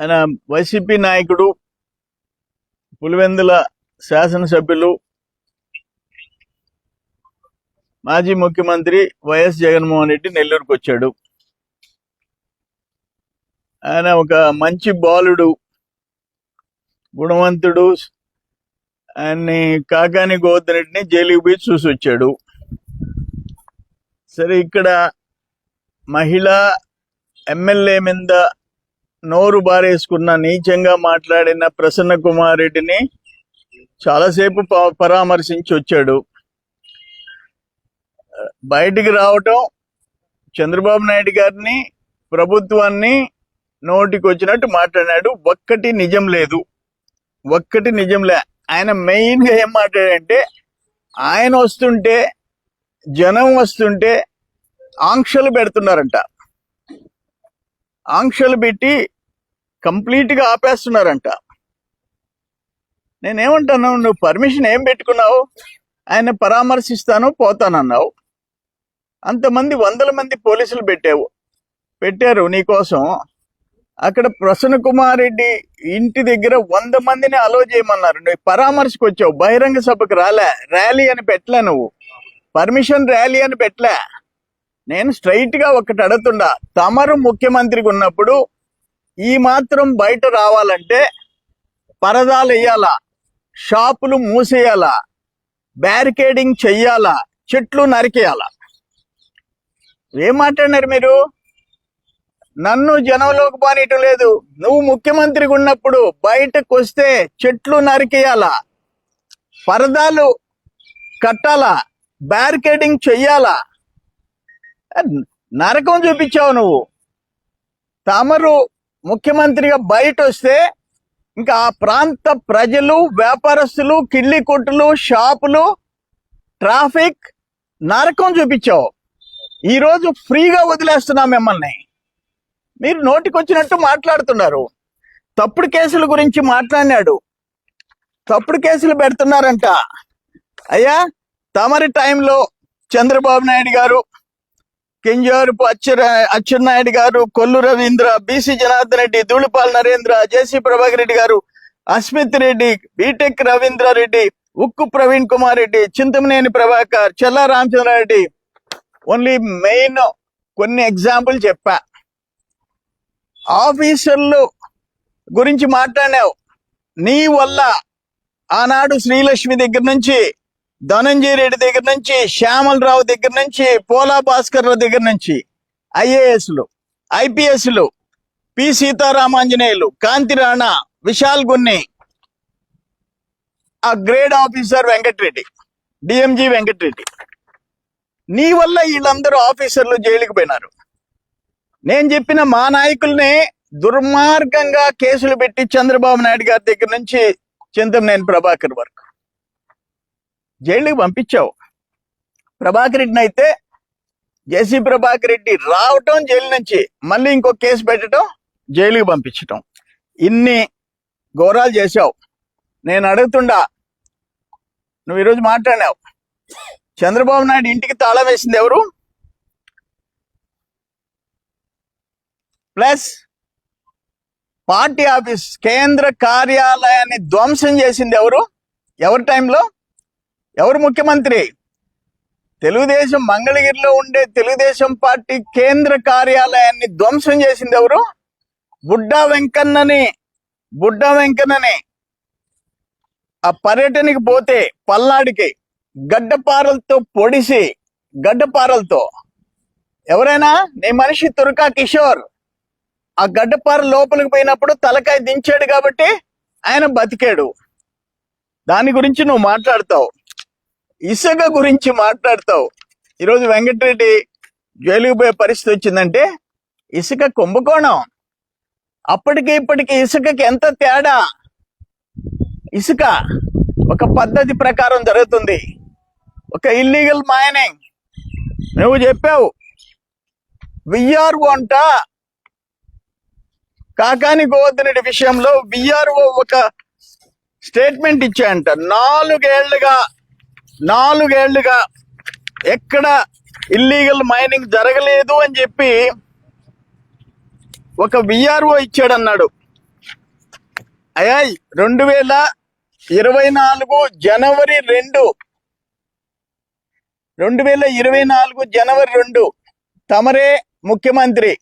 ఆయన వైసీపీ నాయకుడు పులివెందుల శాసనసభ్యులు మాజీ ముఖ్యమంత్రి వైఎస్ జగన్మోహన్ రెడ్డి నెల్లూరుకు వచ్చాడు. ఆయన ఒక మంచి బాలుడు గుణవంతుడు. ఆయన్ని కాకాని గోవర్ధన్ రెడ్డిని జైలుకి పోయి చూసి వచ్చాడు. సరే ఇక్కడ మహిళ ఎమ్మెల్యే మీద నోరు బారేసుకున్న నీచంగా మాట్లాడిన ప్రసన్న కుమార్ రెడ్డిని చాలాసేపు ప- పరామర్శించి వచ్చాడు బయటికి రావటం చంద్రబాబు నాయుడు గారిని ప్రభుత్వాన్ని నోటికి వచ్చినట్టు మాట్లాడాడు ఒక్కటి నిజం లేదు. ఒక్కటి నిజం లే. ఆయన మెయిన్గా ఏం మాట్లాడంటే ఆయన వస్తుంటే జనం వస్తుంటే ఆంక్షలు పెడుతున్నారంట. ఆంక్షలు పెట్టి కంప్లీట్గా ఆపేస్తున్నారంట. నేనేమంటాను నువ్వు పర్మిషన్ ఏం పెట్టుకున్నావు? ఆయన పరామర్శిస్తాను పోతానన్నావు. అంతమంది వందల మంది పోలీసులు పెట్టావు పెట్టారు నీకోసం అక్కడ ప్రసన్న కుమార్ రెడ్డి ఇంటి దగ్గర వంద మందిని అలో చేయమన్నారు. నువ్వు పరామర్శకు వచ్చావు బహిరంగ సభకు రాలే ర్యాలీ అని పెట్టలే నువ్వు. పర్మిషన్ ర్యాలీ అని పెట్టలే. నేను స్ట్రైట్గా ఒకటి అడుగుతుండా తమరు ముఖ్యమంత్రికి ఉన్నప్పుడు ఈ మాత్రం బయట రావాలంటే పరదాలు వేయాలా షాపులు మూసేయాలా బ్యారికేడింగ్ చెయ్యాలా చెట్లు నరికేయాలా? ఏం మాట్లాడినారు మీరు? నన్ను జనంలోకి పానీయటం లేదు. నువ్వు ముఖ్యమంత్రిగా ఉన్నప్పుడు బయటకు వస్తే చెట్లు నరికేయాలా పరదాలు కట్టాలా బ్యారికేడింగ్ చెయ్యాలా? నరకం చూపించావు నువ్వు. తమరు ముఖ్యమంత్రిగా బయట వస్తే ఇంకా ఆ ప్రాంత ప్రజలు వ్యాపారస్తులు కిళ్ళి కొట్టులు షాపులు ట్రాఫిక్ నరకం చూపించావు. ఈరోజు ఫ్రీగా వదిలేస్తున్నాం మిమ్మల్ని. మీరు నోటికొచ్చినట్టు మాట్లాడుతున్నారు. తప్పుడు కేసుల గురించి మాట్లాడినాడు. తప్పుడు కేసులు పెడుతున్నారంట. అయ్యా తమరి టైంలో చంద్రబాబు నాయుడు గారు Kinjarapu అచ్చెర Atchannaidu garu Kollu Ravindra BC Janardhan Reddy Dhulipala Narendra JC Prabhakar Reddy garu Asmith Reddy BTech Ravindra Reddy Ukku Praveen Kumar Reddy Chintamaneni Prabhakar Chella Ramachandrareddy only main కొన్ని ఎగ్జాంపుల్ చెప్పా. ఆఫీసర్లు గురించి మాట్లాడావు నీ వల్ల ఆనాడు శ్రీలక్ష్మి దగ్గర నుంచి ధనంజయ రెడ్డి దగ్గర నుంచి శ్యామలరావు దగ్గర నుంచి పోలా భాస్కర్ దగ్గర నుంచి ఐఏఎస్లు ఐపీఎస్లు P Seetharamanjaneyulu Kanthi Rana Vishal Gunni A grade officer Venkatareddy DMG Venkatareddy. నీ వల్ల వీళ్ళందరూ ఆఫీసర్లు జైలుకి పోయినారు. నేను చెప్పిన మా నాయకుల్ని దుర్మార్గంగా కేసులు పెట్టి చంద్రబాబు నాయుడు గారి దగ్గర నుంచి చింతమనేని ప్రభాకర్ వరకు. జైలుకి పంపించావు. ప్రభాకర్ రెడ్డిని అయితే జేసీ ప్రభాకర్ రెడ్డి రావటం జైలు నుంచి మళ్ళీ ఇంకో కేసు పెట్టడం జైలుకి పంపించటం. ఇన్ని ఘోరాలు చేశావు. నేను అడుగుతుండా నువ్వు ఈరోజు మాట్లాడినావు. చంద్రబాబు నాయుడు ఇంటికి తాళం వేసింది ఎవరు? ప్లస్ పార్టీ ఆఫీస్ కేంద్ర కార్యాలయాన్ని ధ్వంసం చేసింది ఎవరు? ఎవరి టైంలో? ఎవరు ముఖ్యమంత్రి? తెలుగుదేశం మంగళగిరిలో ఉండే తెలుగుదేశం పార్టీ కేంద్ర కార్యాలయాన్ని ధ్వంసం చేసింది ఎవరు? బుడ్డా వెంకన్నని. బుడ్డా వెంకన్నని. ఆ పర్యటనకి పోతే పల్నాడికి గడ్డపారలతో పొడిసి గడ్డపారలతో. ఎవరైనా? నీ మనిషి తురకా కిషోర్. ఆ గడ్డపార లోపలికి పోయినప్పుడు తలకాయ దించాడు కాబట్టి ఆయన బతికాడు. దాని గురించి నువ్వు మాట్లాడతావు. ఇసుక గురించి మాట్లాడతావు. ఈరోజు వెంకటరెడ్డి జైలుకు పోయే పరిస్థితి వచ్చిందంటే ఇసుక కుంభకోణం. అప్పటికి ఇప్పటికి ఇసుకకి ఎంత తేడా? ఇసుక ఒక పద్ధతి ప్రకారం జరుగుతుంది. ఒక ఇల్లీగల్ మైనింగ్ నువ్వు చెప్పావు. విఆర్ఓ అంట. కాకాని గోవర్ధనుడి విషయంలో విఆర్ఓ ఒక స్టేట్మెంట్ ఇచ్చాయంట. నాలుగేళ్ళుగా నాలుగేళ్ళుగా ఎక్కడ ఇల్లీగల్ మైనింగ్ జరగలేదు అని చెప్పి ఒక విఆర్ఓ ఇచ్చాడన్నాడు. అయ్యా రెండు వేల ఇరవై నాలుగు జనవరి రెండు. రెండు వేల ఇరవై నాలుగు జనవరి రెండు. తమరే ముఖ్యమంత్రి.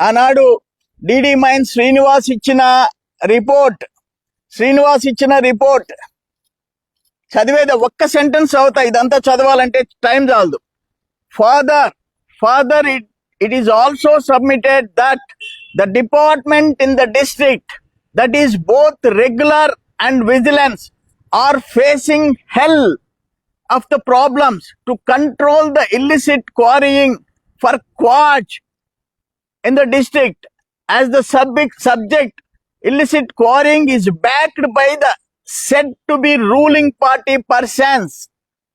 ఆనాడు డిడి మైన్ శ్రీనివాస్ ఇచ్చిన రిపోర్ట్. శ్రీనివాస్ ఇచ్చిన రిపోర్ట్. చదివేది ఒక్క సెంటెన్స్ అవుతాయి ఇదంతా చదవాలంటే టైం చాలదు. Father father it it is also submitted that the department in the district that is both regular and vigilance are facing hell of the problems to control the illicit quarrying for quartz in the district as the subject illicit quarrying is backed by the said to be ruling party persons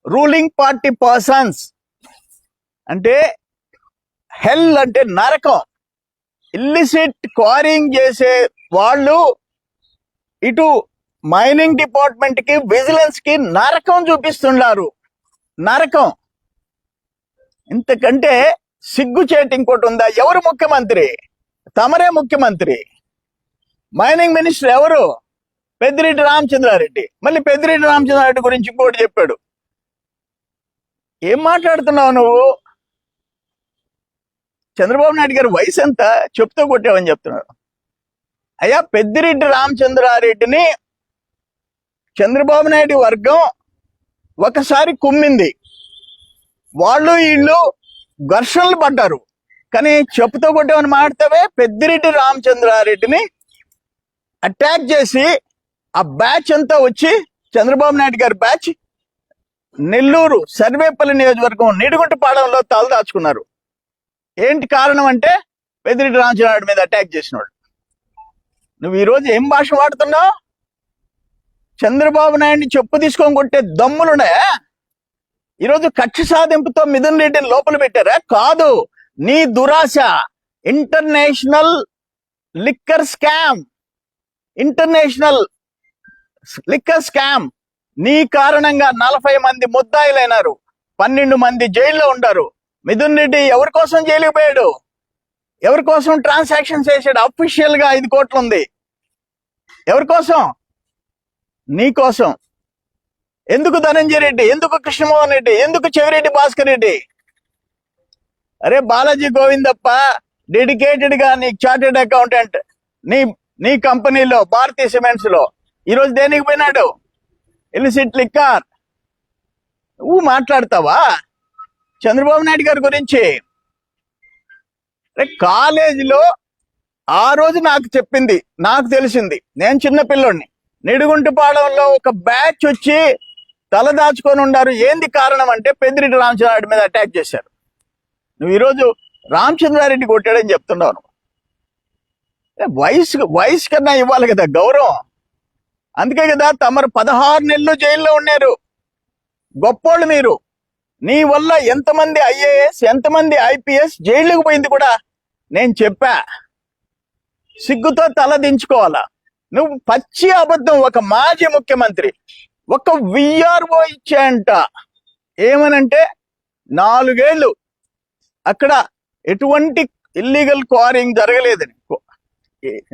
ruling party persons అంటే hell అంటే నరకం. Illicit quarrying చేసే వాళ్ళు ఇటు mining డిపార్ట్మెంట్కి విజిలెన్స్కి నరకం చూపిస్తున్నారు నరకం. ఇంతకంటే సిగ్గుచేటి ఇంకోటి ఉందా? ఎవరు ముఖ్యమంత్రి? తమరే ముఖ్యమంత్రి. మైనింగ్ మినిస్టర్ ఎవరు? పెద్దిరెడ్డి రామచంద్రారెడ్డి. మళ్ళీ పెద్దిరెడ్డి రామచంద్రారెడ్డి గురించి ఇంకోటి చెప్పాడు. ఏం మాట్లాడుతున్నావు నువ్వు? చంద్రబాబు నాయుడు గారి వయసు ఎంత? చెప్తూ కొట్టావని చెప్తున్నాడు. అయ్యా పెద్దిరెడ్డి రామచంద్రారెడ్డిని చంద్రబాబు నాయుడు వర్గం ఒకసారి కుమ్మింది. వాళ్ళు వీళ్ళు ఘర్షణలు పడ్డారు. కానీ చెప్పుతో కొట్టేమని మాట్లాడతావే పెద్దిరెడ్డి రామచంద్రారెడ్డిని అటాక్ చేసి ఆ బ్యాచ్ అంతా వచ్చి చంద్రబాబు నాయుడు గారి బ్యాచ్ నెల్లూరు సర్వేపల్లి నియోజకవర్గం నిడుగుంటపాడంలో తలదాచుకున్నారు ఏంటి కారణం అంటే పెద్దిరెడ్డి రామచంద్రనాయుడు మీద అటాక్ చేసినాడు. నువ్వు ఈరోజు ఏం భాష వాడుతున్నావు? చంద్రబాబు నాయుడిని చెప్పు తీసుకొని కొట్టే దమ్ములునే ఈరోజు కక్ష సాధింపుతో మిథున్ రెడ్డిని లోపల పెట్టారా? కాదు. నీ దురాశ. International liquor scam. International liquor scam. నీ కారణంగా నలభై మంది ముద్దాయిలైనారు. పన్నెండు మంది జైల్లో ఉంటారు మిథున్ రెడ్డి ఎవరి కోసం జైలుకి పోయాడు? ఎవరి కోసం ట్రాన్సాక్షన్ చేశాడు? అఫీషియల్గా ఐదు కోట్లు ఉంది ఎవరి కోసం? నీ కోసం. ఎందుకు ధనంజయ రెడ్డి? ఎందుకు కృష్ణమోహన్ రెడ్డి? ఎందుకు చెవిరెడ్డి భాస్కర్ రెడ్డి? అరే బాలాజీ గోవిందప్ప డెడికేటెడ్గా నీ చార్టెడ్ అకౌంటెంట్ నీ నీ కంపెనీలో భారతీయ సిమెంట్స్లో ఈరోజు దేనికి పోయినాడు? ఎలిసిట్ లిక్కర్ నువ్వు మాట్లాడతావా? చంద్రబాబు నాయుడు గారి గురించి. అరే కాలేజీలో ఆ రోజు నాకు చెప్పింది నాకు తెలిసింది. నేను చిన్న పిల్లోడిని. నిడుగుంటుపాడంలో ఒక బ్యాచ్ వచ్చి తలదాచుకొని ఉండారు ఏంది కారణం అంటే పెద్దిరెడ్డి రామచంద్రారెడ్డి మీద అటాక్ చేశారు. నువ్వు ఈరోజు రామచంద్రారెడ్డి కొట్టాడని చెప్తున్నావు వయసు వయసు కన్నా ఇవ్వాలి కదా గౌరవం. అందుకే కదా తమరు పదహారు నెలలు జైల్లో ఉన్నారు. గొప్పోళ్ళు మీరు. నీ వల్ల ఎంతమంది ఐఏఎస్ ఎంతమంది ఐపీఎస్ జైళ్ళకు పోయింది కూడా నేను చెప్పా. సిగ్గుతో తల దించుకోవాలా. నువ్వు పచ్చి అబద్ధం ఒక మాజీ ముఖ్యమంత్రి ఒక విఆర్ఓ ఇచ్చాయంట ఏమనంటే నాలుగేళ్ళు అక్కడ ఎటువంటి ఇల్లీగల్ క్వారింగ్ జరగలేదని.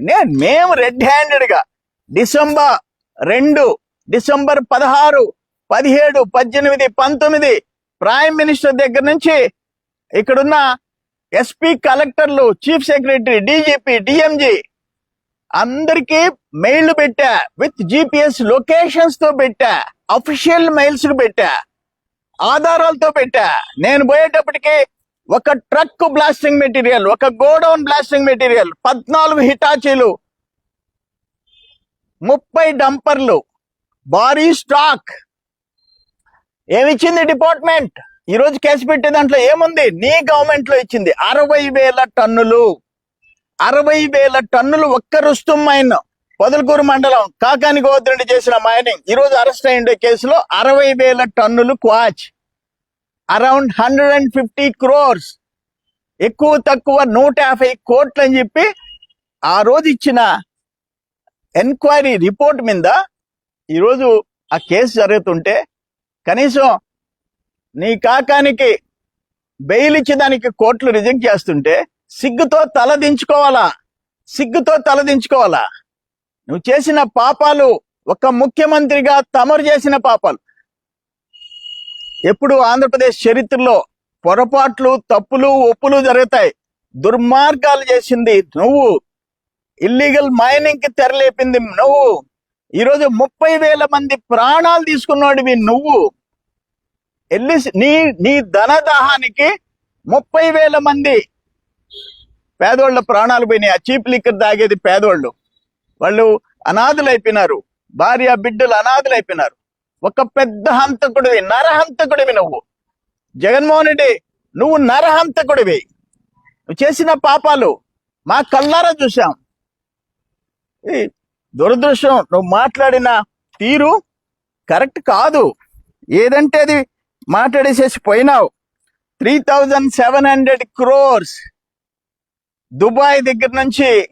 నేను మేము రెడ్ హ్యాండెడ్గా డిసెంబర్ రెండు డిసెంబర్ పదహారు పదిహేడు పద్దెనిమిది పంతొమ్మిది ప్రైమ్ మినిస్టర్ దగ్గర నుంచి ఇక్కడున్న ఎస్పీ కలెక్టర్లు చీఫ్ సెక్రటరీ డీజీపీ డిఎంజీ అందరికీ మెయిల్ పెట్టా విత్ జిపిఎస్ లొకేషన్స్తో పెట్టా అఫీషియల్ మెయిల్స్ పెట్టా ఆధారాలతో పెట్టా. నేను పోయేటప్పటికి ఒక ట్రక్ బ్లాస్టింగ్ మెటీరియల్ ఒక గోడౌన్ బ్లాస్టింగ్ మెటీరియల్ పద్నాలుగు హిటాచీలు ముప్పై డంపర్లు. భారీ స్టాక్. ఏమిచ్చింది డిపార్ట్మెంట్? ఈ రోజు కేసు పెట్టే దాంట్లో ఏముంది? నీ గవర్నమెంట్లో ఇచ్చింది అరవై వేల టన్నులు. అరవై వేల టన్నులు ఒక్క రుస్తుం మైన్. పొదలకూరు మండలం కాకాని గోవర్ధన్ చేసిన మైనింగ్. ఈరోజు అరెస్ట్ అయ్యే కేసులో అరవై వేల టన్నులు quartz. Around hundred and fifty crores. ఎక్కువ తక్కువ నూట యాభై కోట్లు అని చెప్పి ఆ రోజు ఇచ్చిన ఎంక్వైరీ రిపోర్ట్ మీద ఈరోజు ఆ కేసు జరుగుతుంటే కనీసం నీ కాకానికి బెయిల్ ఇచ్చేదానికి కోర్టులు రిజెక్ట్ చేస్తుంటే సిగ్గుతో తల దించుకోవాలా? సిగ్గుతో తల దించుకోవాలా? నువ్వు చేసిన పాపాలు ఒక ముఖ్యమంత్రిగా తమరు చేసిన పాపాలు. ఎప్పుడు ఆంధ్రప్రదేశ్ చరిత్రలో పొరపాట్లు తప్పులు ఒప్పులు జరుగుతాయి. దుర్మార్గాలు చేసింది నువ్వు. ఇల్లీగల్ మైనింగ్కి తెరలేపింది నువ్వు. ఈరోజు ముప్పై వేల మంది ప్రాణాలు తీసుకున్నాడివి నువ్వు. ఎల్లి నీ నీ ధనదాహానికి ముప్పై వేల మంది పేదోళ్ళ ప్రాణాలు పోయినాయి. ఆ చీప్ లిక్కర్ తాగేది పేదోళ్ళు. వాళ్ళు అనాథులైపోయినారు. భార్య బిడ్డలు అనాథులైపోయినారు. ఒక పెద్ద హంతకుడివి నరహంతకుడివి నువ్వు. జగన్మోహన్ రెడ్డి నువ్వు నరహంతకుడివి. నువ్వు చేసిన పాపాలు మా కళ్ళారా చూసాం దురదృష్టం. నువ్వు మాట్లాడిన తీరు కరెక్ట్ కాదు. ఏదంటే అది మాట్లాడేసేసి పోయినావు. Three thousand seven hundred crores Dubai దగ్గర నుంచి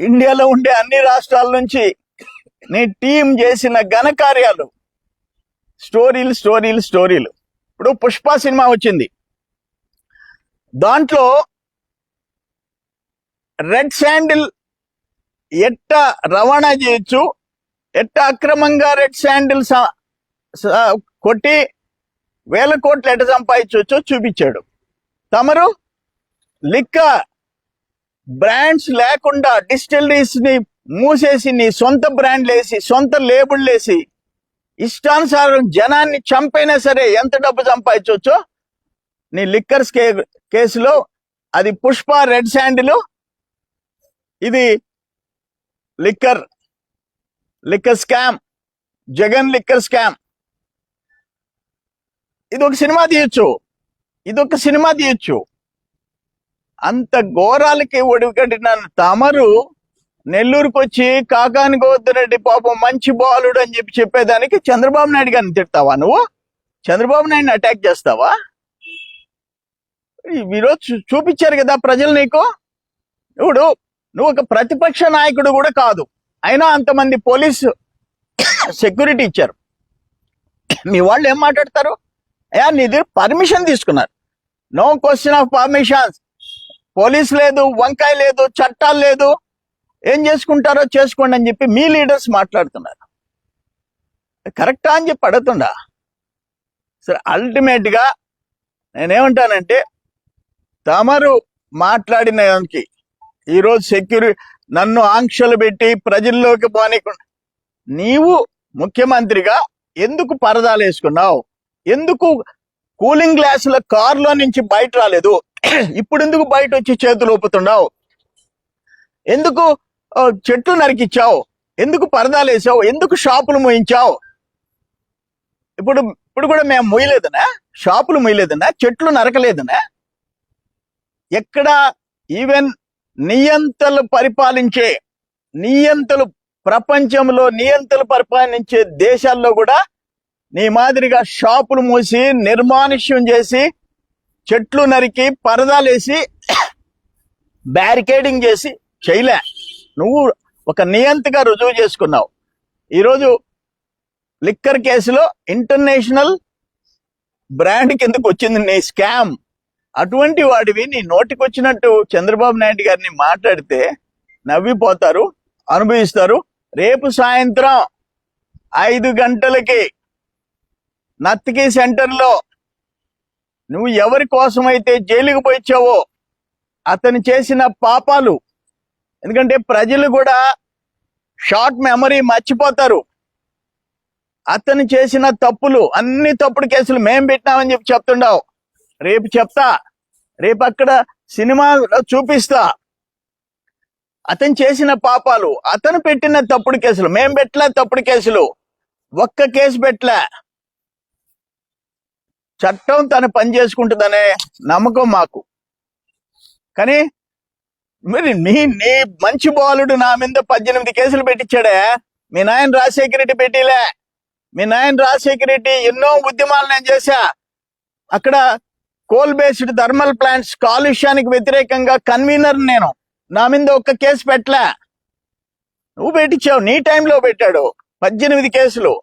ఇండియాలో ఉండే అన్ని రాష్ట్రాల నుంచి నీ టీం చేసిన ఘనకార్యాలు స్టోరీలు స్టోరీలు స్టోరీలు. ఇప్పుడు పుష్ప సినిమా వచ్చింది. దాంట్లో రెడ్ శాండిల్ ఎట్ట రవాణా చేయొచ్చు? ఎట్ట అక్రమంగా రెడ్ శాండిల్ కొట్టి వేల కోట్లు ఎట్ట సంపాదించవచ్చో చూపించాడు. తమరు లిక్క బ్రాండ్స్ లేకుండా డిస్టిలరీస్ని మూసేసి నీ సొంత బ్రాండ్లు వేసి సొంత లేబుల్ వేసి ఇష్టానుసారం జనాన్ని చంపైనా సరే ఎంత డబ్బు సంపాదించవచ్చో నీ లిక్కర్స్ కే కేసులో అది పుష్ప రెడ్ శాండిల్. ఇది liquor liquor scam Jagan liquor scam ఇది ఒక సినిమా తీయొచ్చు. ఇది ఒక సినిమా తీయొచ్చు. అంత ఘోరాలకి ఒడిగడిన తమరు నెల్లూరుకు వచ్చి కాకాని గోవర్ధన్ పాపం మంచి బాలుడు అని చెప్పి చెప్పేదానికి చంద్రబాబు నాయుడు గారిని తిడతావా నువ్వు? చంద్రబాబు నాయుడిని అటాక్ చేస్తావా? ఈరోజు చూ- చూపించారు కదా ప్రజలు నీకు? ఇప్పుడు నువ్వు ఒక ప్రతిపక్ష నాయకుడు కూడా కాదు. అయినా అంతమంది పోలీసు సెక్యూరిటీ ఇచ్చారు. మీ వాళ్ళు ఏం మాట్లాడతారు? అయ్యా నీ దగ్గర పర్మిషన్ తీసుకున్నారు. No question of permissions. Police లేదు వంకాయ లేదు చట్టాలు లేదు. ఏం చేసుకుంటారో చేసుకోండి అని చెప్పి మీ లీడర్స్ మాట్లాడుతున్నారు. కరెక్టా అని చెప్పి అడుగుతుండా? సరే అల్టిమేట్గా నేనేమంటానంటే తమరు మాట్లాడిన దానికి ఈరోజు సెక్యూరిటీ నన్ను ఆంక్షలు పెట్టి ప్రజల్లోకి పోనీకుండా నీవు ముఖ్యమంత్రిగా ఎందుకు పరదాలు వేసుకున్నావు? ఎందుకు కూలింగ్ గ్లాసుల కారులో నుంచి బయట రాలేదు? ఇప్పుడు ఎందుకు బయట వచ్చి చేతులు ఊపుతున్నావు? ఎందుకు చెట్లు నరికిచ్చావు? ఎందుకు పరదాలు వేసావు? ఎందుకు షాపులు మోయించావు? ఇప్పుడు ఇప్పుడు కూడా మేము మొయ్యలేదనా షాపులు మొయ్యలేదనా చెట్లు నరకలేదనా? ఎక్కడ ఈవెన్ నియంతలు పరిపాలించే నియంతలు ప్రపంచంలో నియంతలు పరిపాలించే దేశాల్లో కూడా నీ మాదిరిగా షాపులు మూసి నిర్మానుష్యం చేసి చెట్లు నరికి పరదాలేసి బ్యారికేడింగ్ చేసి చేయలే. నువ్వు ఒక నియంతగా రుజువు చేసుకున్నావు. ఈరోజు లిక్కర్ కేసులో ఇంటర్నేషనల్ బ్రాండ్ కిందకు వచ్చింది నీ స్కామ్. అటువంటి వాడివి నీ నోటికొచ్చినట్టు చంద్రబాబు నాయుడు గారిని మాట్లాడితే నవ్విపోతారు అనుభవిస్తారు. రేపు సాయంత్రం ఐదు గంటలకి నత్తికి సెంటర్లో నువ్వు ఎవరి కోసమైతే జైలుకి పోయిచ్చావో అతను చేసిన పాపాలు. ఎందుకంటే ప్రజలు కూడా షార్ట్ మెమరీ మర్చిపోతారు. అతను చేసిన తప్పులు అన్ని తప్పుడు కేసులు మేం పెట్టినామని చెప్పి చెప్తుండవు. రేపు చెప్తా. రేపు అక్కడ సినిమాలో చూపిస్తా. అతను చేసిన పాపాలు అతను పెట్టిన తప్పుడు కేసులు మేం పెట్టలే తప్పుడు కేసులు. ఒక్క కేసు పెట్టలే. చట్టం తను పని చేసుకుంటుందనే నమ్మకం మాకు. కానీ మరి నీ నీ మంచి బాలుడు నా మీద పద్దెనిమిది కేసులు పెట్టించాడే మీ నాయన రాజశేఖర రెడ్డి పెట్టిలే. మీ నాయన రాజశేఖర రెడ్డి ఎన్నో ఉద్యమాలు నేను చేశా. అక్కడ కోల్ బేస్డ్ థర్మల్ ప్లాంట్స్ కాలుష్యానికి వ్యతిరేకంగా కన్వీనర్ నేను. నా మీద ఒక్క కేసు పెట్టలే. నువ్వు పెట్టించావు నీ టైంలో పెట్టాడు. పద్దెనిమిది కేసులు.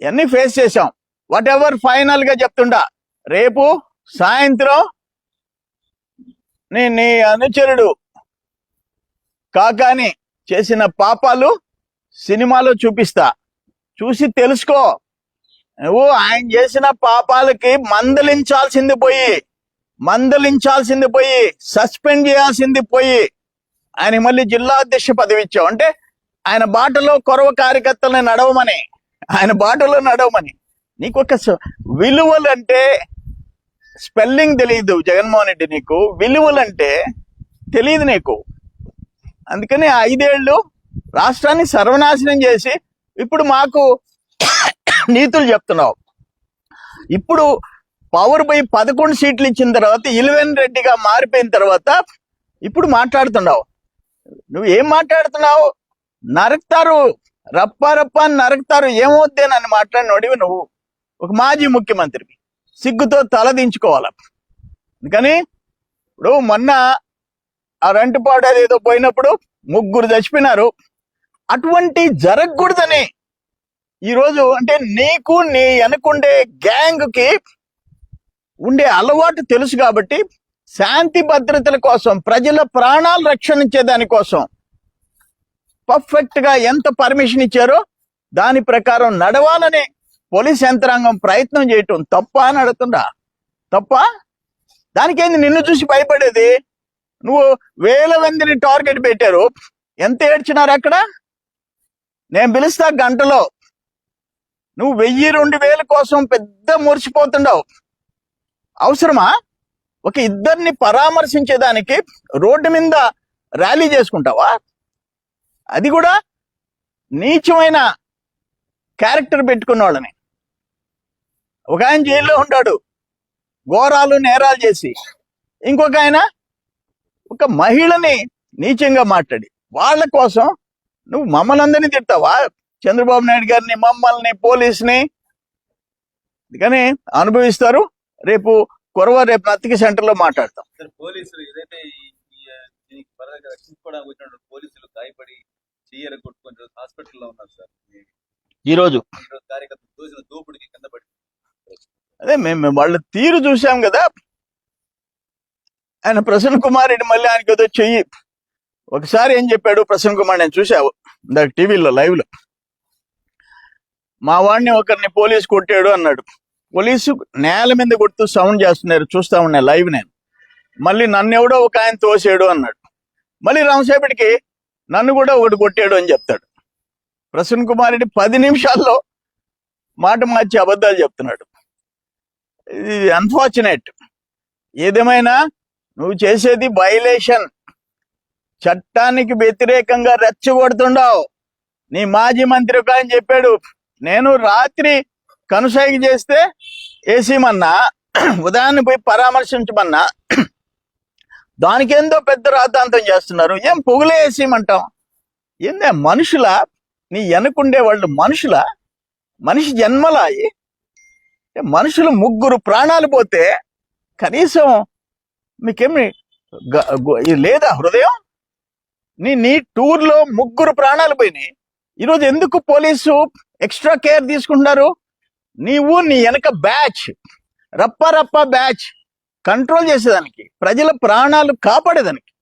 ఇవన్నీ ఫేస్ చేశాం. వాట్ ఎవర్ ఫైనల్గా చెప్తుండా. రేపు సాయంత్రం నీ నీ అనుచరుడు కాకాని చేసిన పాపాలు సినిమాలో చూపిస్తా. చూసి తెలుసుకో. నువ్వు ఆయన చేసిన పాపాలకి మందలించాల్సింది పోయి మందలించాల్సింది పోయి సస్పెండ్ చేయాల్సింది పోయి ఆయన మళ్ళీ జిల్లా అధ్యక్ష పదవి ఇచ్చావు. అంటే ఆయన బాటలో కొరవ కార్యకర్తలను నడవమని ఆయన బాటలో నడవమని. నీకు ఒక విలువలు అంటే స్పెల్లింగ్ తెలియదు జగన్మోహన్ రెడ్డి నీకు. విలువలు అంటే తెలియదు నీకు. అందుకని ఐదేళ్ళు రాష్ట్రాన్ని సర్వనాశనం చేసి ఇప్పుడు మాకు నీతులు చెప్తున్నావు. ఇప్పుడు పవర్ పోయి పదకొండు సీట్లు ఇచ్చిన తర్వాత ఇలవెన్ రెడ్డిగా మారిపోయిన తర్వాత ఇప్పుడు మాట్లాడుతున్నావు. నువ్వు ఏం మాట్లాడుతున్నావు? నరుకుతారు రప్ప రప్ప అని నరుకుతారు ఏమవుద్దేనని మాట్లాడినోడివి నువ్వు. ఒక మాజీ ముఖ్యమంత్రివి. సిగ్గుతో తల దించుకోవాలి? అందుకని ఇప్పుడు మొన్న ఆ రెంటిపాడు ఏదో పోయినప్పుడు ముగ్గురు చచ్చిపోయినారు. అటువంటి జరగకూడదని ఈరోజు అంటే నీకు నీ అనుకుండే గ్యాంగ్కి ఉండే అలవాటు తెలుసు కాబట్టి శాంతి భద్రతల కోసం ప్రజల ప్రాణాలు రక్షణించే దానికోసం పర్ఫెక్ట్గా ఎంత పర్మిషన్ ఇచ్చారో దాని ప్రకారం నడవాలని పోలీస్ యంత్రాంగం ప్రయత్నం చేయటం తప్ప అని అడుగుతుందా తప్ప? దానికేంది నిన్ను చూసి భయపడేది? నువ్వు వేల మందిని టార్గెట్ పెట్టారు. ఎంత ఏడ్చినారు అక్కడ? నేను పిలుస్తా గంటలో. నువ్వు వెయ్యి రెండు వేల కోసం పెద్ద మురిసిపోతుండవు. అవసరమా? ఒక ఇద్దరిని పరామర్శించేదానికి రోడ్డు మీద ర్యాలీ చేసుకుంటావా? అది కూడా నీచమైన క్యారెక్టర్ పెట్టుకున్న వాళ్ళని. ఒక ఆయన జైల్లో ఉంటాడు ఘోరాలు నేరాలు చేసి. ఇంకొక ఆయన ఒక మహిళని నీచంగా మాట్లాడి. వాళ్ళ కోసం నువ్వు మమ్మల్ని అందరినీ తిడతావా? చంద్రబాబు నాయుడు గారిని మమ్మల్ని పోలీస్ని అందుకని అనుభవిస్తారు. రేపు కొరవ రేపు నత్తికి సెంటర్లో మాట్లాడతాం. సార్ పోలీసులు ఏదైతే పోలీసులు గాయపడి చెయ్యర కొట్టుకొని హాస్పిటల్లో ఉన్నారు సార్. ఈ రోజు? ఈరోజు కార్యకర్త దోసిన దోపుడికి కింద పడి అదే మేము వాళ్ళ తీరు చూసాం కదా. ఆయన ప్రసన్న కుమార్ రెడ్డి మళ్ళీ ఆయనకి ఏదో చెయ్యి. ఒకసారి ఏం చెప్పాడు ప్రసన్న కుమార్ నేను చూసావు ఇందాక టీవీలో లైవ్లో మా వాడిని ఒకరిని పోలీసు కొట్టాడు అన్నాడు. పోలీసు నేల మీద కొడుతూ సౌండ్ చేస్తున్నారు. చూస్తా ఉన్నా లైవ్ నేను. మళ్ళీ నన్ను ఎవడో ఒక ఆయన తోసాడు అన్నాడు. మళ్ళీ రామసేపటికి నన్ను కూడా ఒకటి కొట్టాడు అని చెప్తాడు. ప్రసన్న కుమార్ రెడ్డి పది నిమిషాల్లో మాట మార్చి అబద్ధాలు చెప్తున్నాడు. ఇది అన్ఫార్చునేట్ ఏదేమైనా నువ్వు చేసేది వైలేషన్ చట్టానికి వ్యతిరేకంగా రెచ్చగొడుతుండవు. నీ మాజీ మంత్రి ఒక ఆయన చెప్పాడు నేను రాత్రి కనుసైగ చేస్తే వేసేయమన్నా ఉదయాన్నే పోయి పరామర్శించమన్నా దానికేందో పెద్ద రాతాంతం చేస్తున్నారు. ఏం పొగులే వేసేయమంటాం ఏందే మనుషుల? నీ వెనకుండే వాళ్ళు మనుషుల? మనిషి జన్మలాయి మనుషులు ముగ్గురు ప్రాణాలు పోతే కనీసం మీకేమి గ- లేదా హృదయం? నీ నీ టూర్లో ముగ్గురు ప్రాణాలు పోయినాయి. ఈరోజు ఎందుకు పోలీసు ఎక్స్ట్రా కేర్ తీసుకుంటున్నారు? నీవు నీ వెనక బ్యాచ్. రప్ప రప్ప బ్యాచ్. కంట్రోల్ చేసేదానికి. ప్రజల ప్రాణాలు కాపాడేదానికి.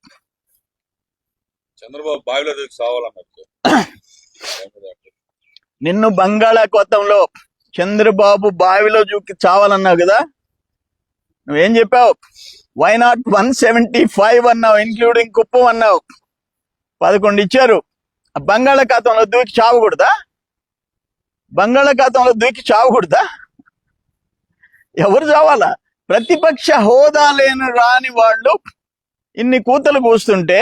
చంద్రబాబు బావిలో నిన్ను బంగాళాఖాతంలో చంద్రబాబు బావిలో చూకి చావాలన్నావు కదా? నువ్వేం చెప్పావు? Why not one seventy five అన్నావు ఇంక్లూడింగ్ కుప్పం అన్నావు. పదకొండు ఇచ్చారు. బంగాళాఖాతంలో దూకి చావకూడదా బంగాళాఖాతంలో దూకి చావకూడదా ఎవరు చావాలా ప్రతిపక్ష హోదా లేని రాని వాళ్ళు ఇన్ని కూతలు కూస్తుంటే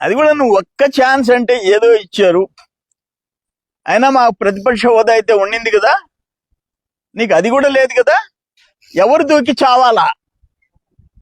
అది కూడా నువ్వు ఒక్క ఛాన్స్ అంటే ఏదో ఇచ్చారు అయినా మా ప్రతిపక్ష హోదా అయితే ఉండింది కదా నీకు అది కూడా లేదు కదా ఎవరు దూకి చావాలా